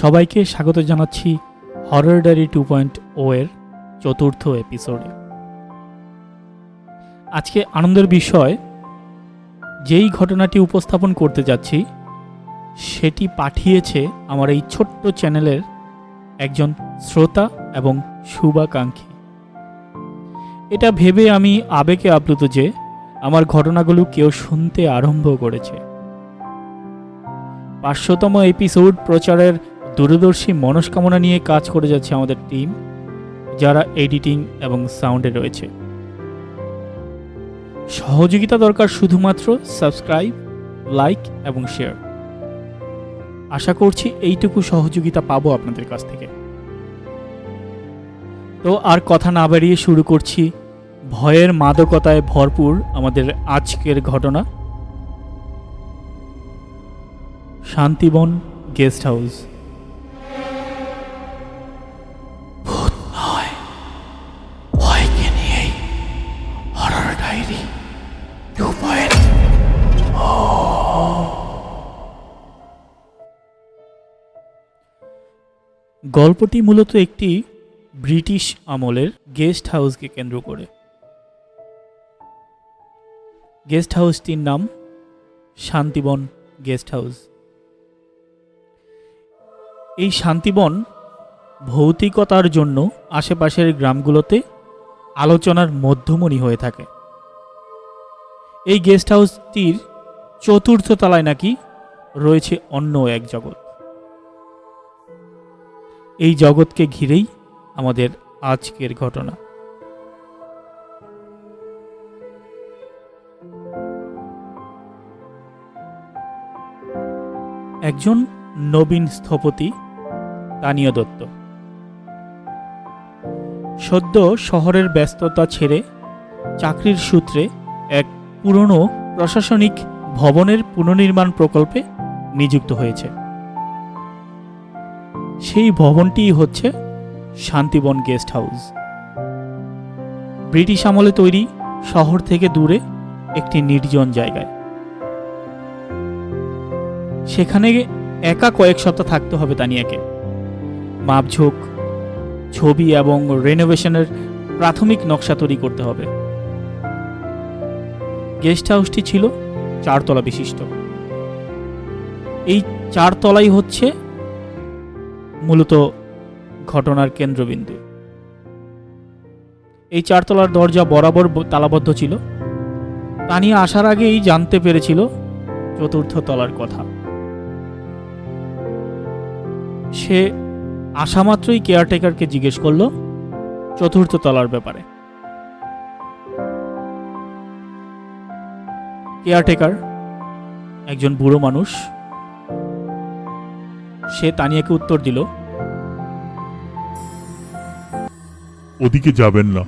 সবাইকে স্বাগত জানাচ্ছি horror diary two point O এর চতুর্থ এপিসোডে আজকে আনন্দের বিষয়, যেই ঘটনাটি উপস্থাপন করতে যাচ্ছি, সেটি পাঠিয়েছে আমার এই ছোট্ট চ্যানেলের একজন শ্রোতা এবং শুভাকাঙ্ক্ষী। এটা ভেবে আমি আবেগে আপ্লুত যে আমার ঘটনাগুলো কেউ শুনতে আরম্ভ করেছে। পাঁচশোতম এপিসোড প্রচারের দূরদর্শী মনস্কামনা নিয়ে কাজ করে যাচ্ছে আমাদের টিম, যারা এডিটিং এবং সাউন্ডে রয়েছে। সহযোগিতা দরকার শুধুমাত্র সাবস্ক্রাইব, লাইক এবং শেয়ার। আশা করছি এইটুকু সহযোগিতা পাবো আপনাদের কাছ থেকে। তো আর কথা না বাড়িয়ে শুরু করছি। ভয়ের মাদকতায় ভরপুর আমাদের আজকের ঘটনা। Shantiban guest house. গল্পটি মূলত একটি ব্রিটিশ আমলের গেস্ট হাউসকে কেন্দ্র করে। গেস্ট হাউসটির নাম শান্তিবন গেস্ট হাউস। এই শান্তিবন ভৌতিকতার জন্য আশেপাশের গ্রামগুলোতে আলোচনার মধ্যমণি হয়ে থাকে। এই গেস্ট হাউসটির চতুর্থ তলায় নাকি রয়েছে অন্য এক জগৎ। এই জগৎকে ঘিরেই আমাদের আজকের ঘটনা। একজন নবীন স্থপতি তানীয় দত্ত। সদ্য শহরের ব্যস্ততা ছেড়ে চাকরির সূত্রে এক পুরনো প্রশাসনিক ভবনের পুনর্নির্মাণ প্রকল্পে নিযুক্ত হয়েছে। সেই ভবনটিই হচ্ছে শান্তিবন গেস্ট হাউস। ব্রিটিশ আমলে তৈরি শহর থেকে দূরে একটি নির্জন জায়গায়। সেখানে একা কয়েক সপ্তাহ থাকতে হবে তানিয়াকে। মাপঝোঁক, ছবি এবং রেনোভেশনের প্রাথমিক নকশা তৈরি করতে হবে। গেস্ট হাউসটি ছিল চারতলা বিশিষ্ট। এই চারতলাই হচ্ছে মূলত ঘটনার কেন্দ্রবিন্দু। এই চারতলার দরজা বরাবর তালাবদ্ধ ছিল। তা নিয়ে আসার আগেই জানতে পেরেছিল চতুর্থ তলার কথা। সে আসা মাত্রই কেয়ারটেকারকে জিজ্ঞেস করল চতুর্থ তলার ব্যাপারে। কেয়ারটেকার একজন বুড়ো মানুষ সে তানিয়াকে উত্তর দিল ওদিকে যাবেন না।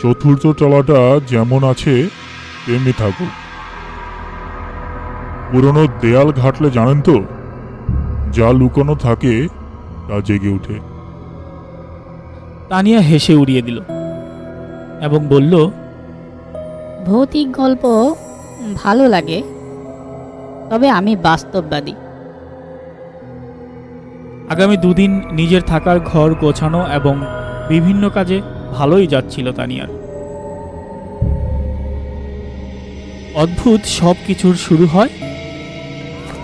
চতুর্থ তলাটা যেমন আছে তেমনি থাকুক। পুরনো দেয়াল ঘাটলে জানেন তো যা লুকানো থাকে তা জেগে ওঠে। তানিয়া হেসে উড়িয়ে দিল এবং বলল ভৌতিক গল্প ভালো লাগে তবে আমি বাস্তববাদী। আগামী দুদিন নিজের থাকার ঘর গোছানো এবং বিভিন্ন কাজে ভালোই যাচ্ছিল তানিয়ার। অদ্ভুত সব কিছুর শুরু হয়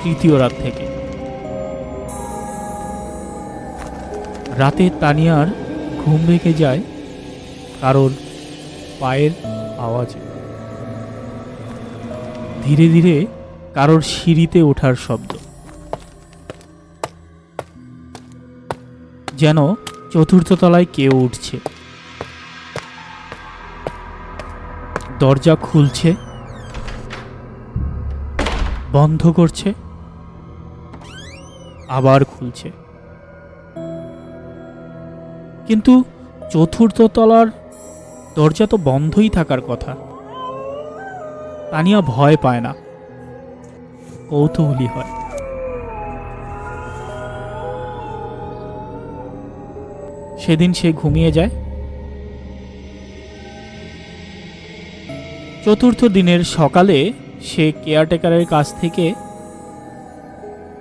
তৃতীয় রাত থেকে। রাতে তানিয়ার ঘুম ভেঙে যায় কারোর পায়ের আওয়াজে। ধীরে ধীরে কারোর সিঁড়িতে ওঠার শব্দ। যেন চতুর্থ তলায় কেউ উঠছে। দরজা খুলছে। বন্ধ করছে। আবার খুলছে। কিন্তু চতুর্থ তলার দরজা তো বন্ধই থাকার কথা। তানিয়া ভয় পায় না। কৌতূহলী হয়। সেদিন সে ঘুমিয়ে যায়। চতুর্থ দিনের সকালে সে কেয়ারটেকারের কাছ থেকে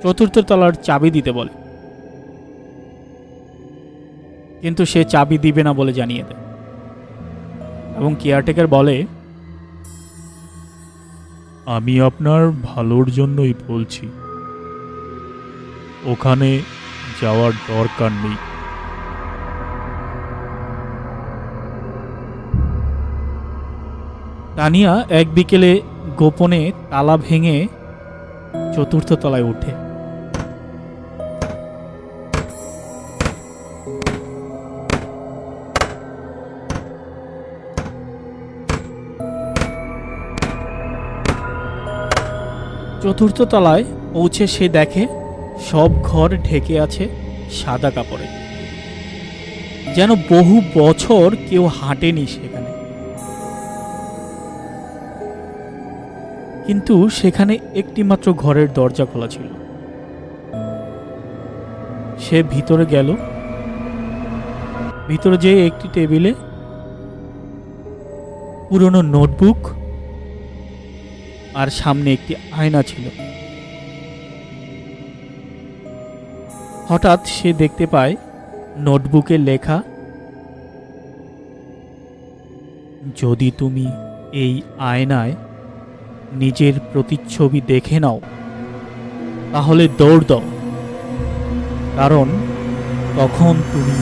চতুর্থ তলার চাবি দিতে বলে। কিন্তু সে চাবি দিবে না বলে জানিয়ে দেয়। এবং কেয়ারটেকার বলে, আমি আপনার ভালোর জন্যই বলছি। ওখানে যাওয়ার দরকার নেই। তানিয়া এক বিকেলে গোপনে তালা ভেঙে চতুর্থ তলায় ওঠে। চতুর্থ তলায় পৌঁছে সে দেখে সব ঘর ঢেকে আছে সাদা কাপড়ে। যেন বহু বছর কেউ হাঁটেনি সেখানে। কিন্তু সেখানে একটি মাত্র ঘরের দরজা খোলা ছিল। সে ভিতরে গেল। ভিতরে যেয়ে একটি টেবিলে পুরনো নোটবুক আর সামনে একটি আয়না ছিল। হঠাৎ সে দেখতে পায় নোটবুকে লেখা, যদি তুমি এই আয়নায় নিজের প্রতিচ্ছবি দেখে নাও। তাহলে দৌড় দাও। কারণ তখন তুমি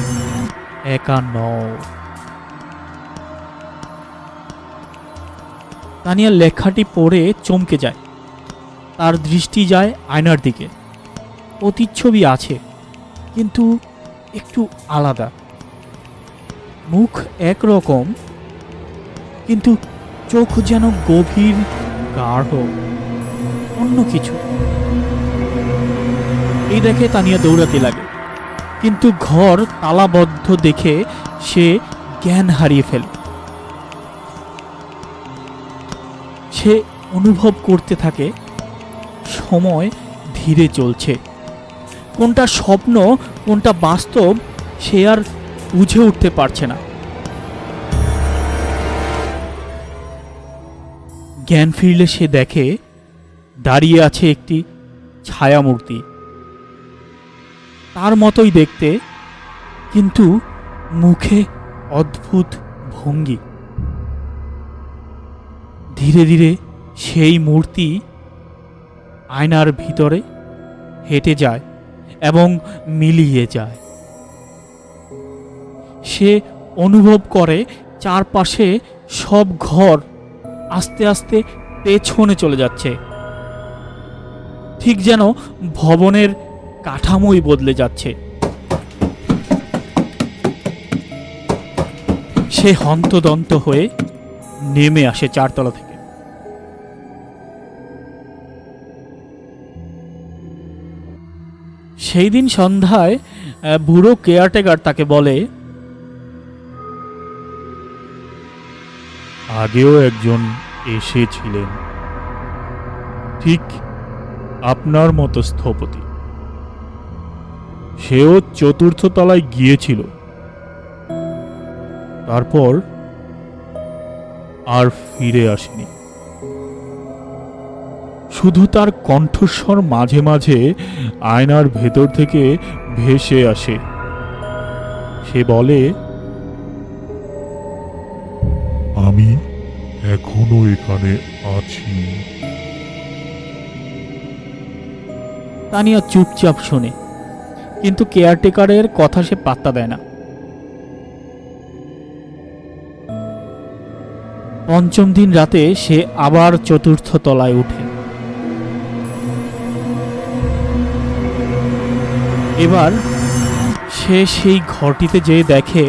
একা নও। তানিয়া লেখাটি পড়ে চমকে যায়। তার দৃষ্টি যায় আয়নার দিকে। প্রতিচ্ছবি আছে, কিন্তু একটু আলাদা। মুখ একরকম, কিন্তু চোখ যেন গভীর গাঢ় অন্য কিছু। এই দেখে তানিয়া দৌড়াতে লাগে। কিন্তু ঘর তালাবদ্ধ দেখে সে জ্ঞান হারিয়ে ফেলে। সে অনুভব করতে থাকে, সময় ধীরে চলছে। কোনটা স্বপ্ন, কোনটা বাস্তব, সে আর বুঝে উঠতে পারছে না। জ্ঞান ফিরলে সে দেখে দাঁড়িয়ে আছে একটি ছায়ামূর্তি। তার মতোই দেখতে, কিন্তু মুখে অদ্ভুত ভঙ্গি। ধীরে ধীরে সেই মূর্তি আয়নার ভিতরে হেঁটে যায় এবং মিলিয়ে যায়। সে অনুভব করে চারপাশে সব ঘর আস্তে আস্তে পেছনে চলে যাচ্ছে। ঠিক যেন ভবনের কাঠামোই বদলে যাচ্ছে। সে হন্তদন্ত হয়ে নেমে আসে চারতলা থেকে। সেই দিন সন্ধ্যায় বুড়ো কেয়ারটেকার তাকে বলে আগেও একজন এসেছিলেন। ঠিক আপনার মতো স্থপতি। সেও চতুর্থ তলায় গিয়েছিল। তারপর আর ফিরে আসেনি। শুধু তার কণ্ঠস্বর মাঝে মাঝে আয়নার ভেতর থেকে ভেসে আসে। সে বলে এখনও এখানে আছি। তানিয়া চুপচাপ শোনে, কিন্তু কেয়ারটেকারের কথা সে পাত্তা দেয় না। পঞ্চম দিন রাতে সে আবার চতুর্থ তলায় ওঠে। এবার সে সেই ঘরটিতে যেয়ে দেখে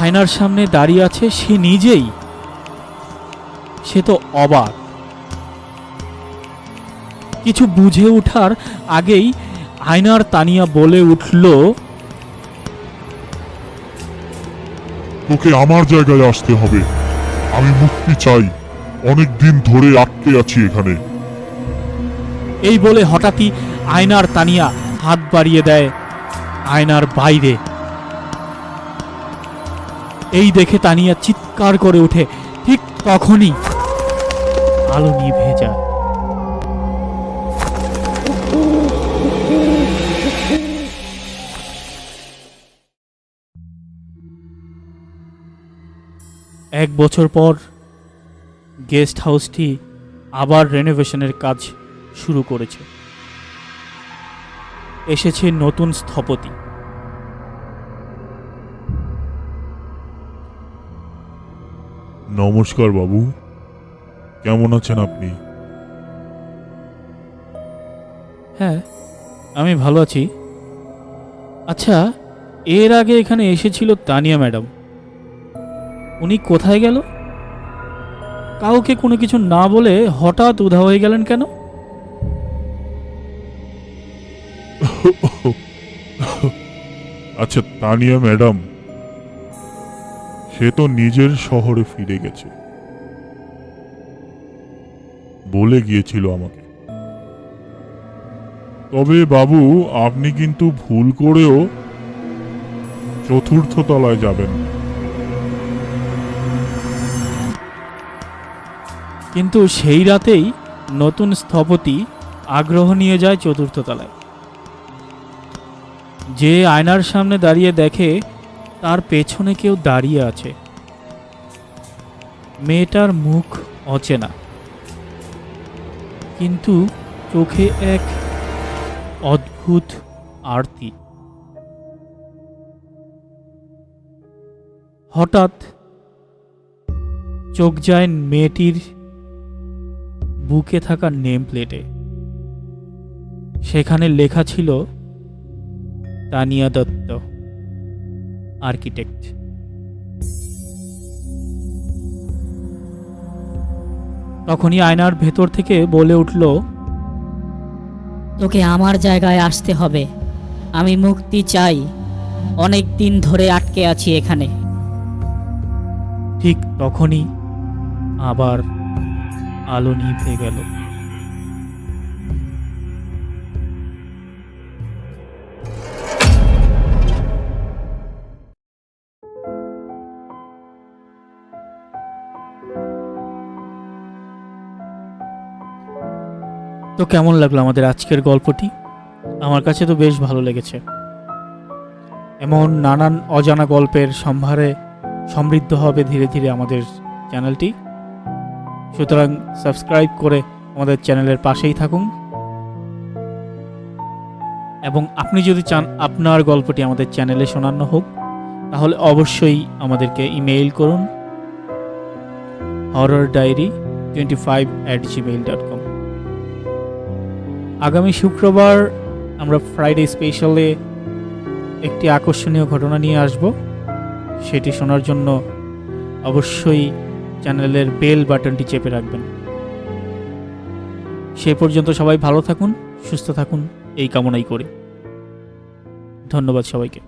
আয়নার সামনে দাঁড়িয়ে আছে সে নিজেই। সে তো অবাক। কিছু বুঝে ওঠার আগেই আয়নার তানিয়া বলে উঠল তোকে আমার জায়গায় আসতে হবে। আমি মুক্তি চাই। অনেক দিন ধরে আটকে আছি এখানে। এই বলে হঠাৎই আয়নার তানিয়া হাত বাড়িয়ে দেয় আয়নার বাইরে। এই দেখে তানিয়া চিৎকার করে ওঠে ঠিক তখনই আলো নিয়ে ভেজা। এক বছর পর গেস্ট হাউসটি আবার রেনোভেশনের কাজ শুরু করেছে। এসেছে নতুন স্থপতি। নমস্কার বাবু। কেমন আছেন আপনি? হ্যাঁ আমি ভালো আছি। আচ্ছা এর আগে এখানে এসেছিল তানিয়া ম্যাডাম। উনি কোথায় গেল? কাউকে কোনো কিছু না বলে হঠাৎ উধা হয়ে গেলেন কেন? আচ্ছা তানিয়া ম্যাডাম সে তো নিজের শহরে ফিরে গেছে। বলে গিয়েছিল আমাকে। তবে বাবু, আপনি কিন্তু ভুল করেও চতুর্থ তলায় যাবেন। কিন্তু সেই রাতেই নতুন স্থপতি আগ্রহ নিয়ে যায় চতুর্থ তলায়। যে আয়নার সামনে দাঁড়িয়ে দেখে তার পেছনে কেউ দাঁড়িয়ে আছে। মেয়েটার মুখ অচেনা। কিন্তু চোখে এক অদ্ভুত আরতি। হঠাৎ চোখ যায় মেয়েটির বুকে থাকা নেম প্লেটে সেখানে লেখা ছিল, তানিয়া দত্ত, আর্কিটেক্ট। তখনই আয়নার ভেতর থেকে বলে উঠল তোকে আমার জায়গায় আসতে হবে। আমি মুক্তি চাই। অনেক দিন ধরে আটকে আছি এখানে। ঠিক তখনই আবার আলো নিভে গেল। তো কেমন লাগল আমাদের আজকের গল্পটি? আমার কাছে তো বেশ ভালো লেগেছে। এমন নানান অজানা গল্পের সম্ভারে সমৃদ্ধ হবে ধীরে ধীরে আমাদের চ্যানেলটি। সুতরাং সাবস্ক্রাইব করে আমাদের চ্যানেলের পাশেই থাকুন। এবং আপনি যদি চান আপনার গল্পটি আমাদের চ্যানেলে শোনানো হোক, তাহলে অবশ্যই আমাদেরকে ইমেইল করুন। Horror diary twenty five at Gmail dot com আগামী শুক্রবার আমরা ফ্রাইডে স্পেশালে একটি আকর্ষণীয় ঘটনা নিয়ে আসব। সেটি শোনার জন্য অবশ্যই চ্যানেলের বেল বাটনটি চেপে রাখবেন। সে পর্যন্ত সবাই ভালো থাকুন, সুস্থ থাকুন, এই কামনাই করে। ধন্যবাদ সবাইকে।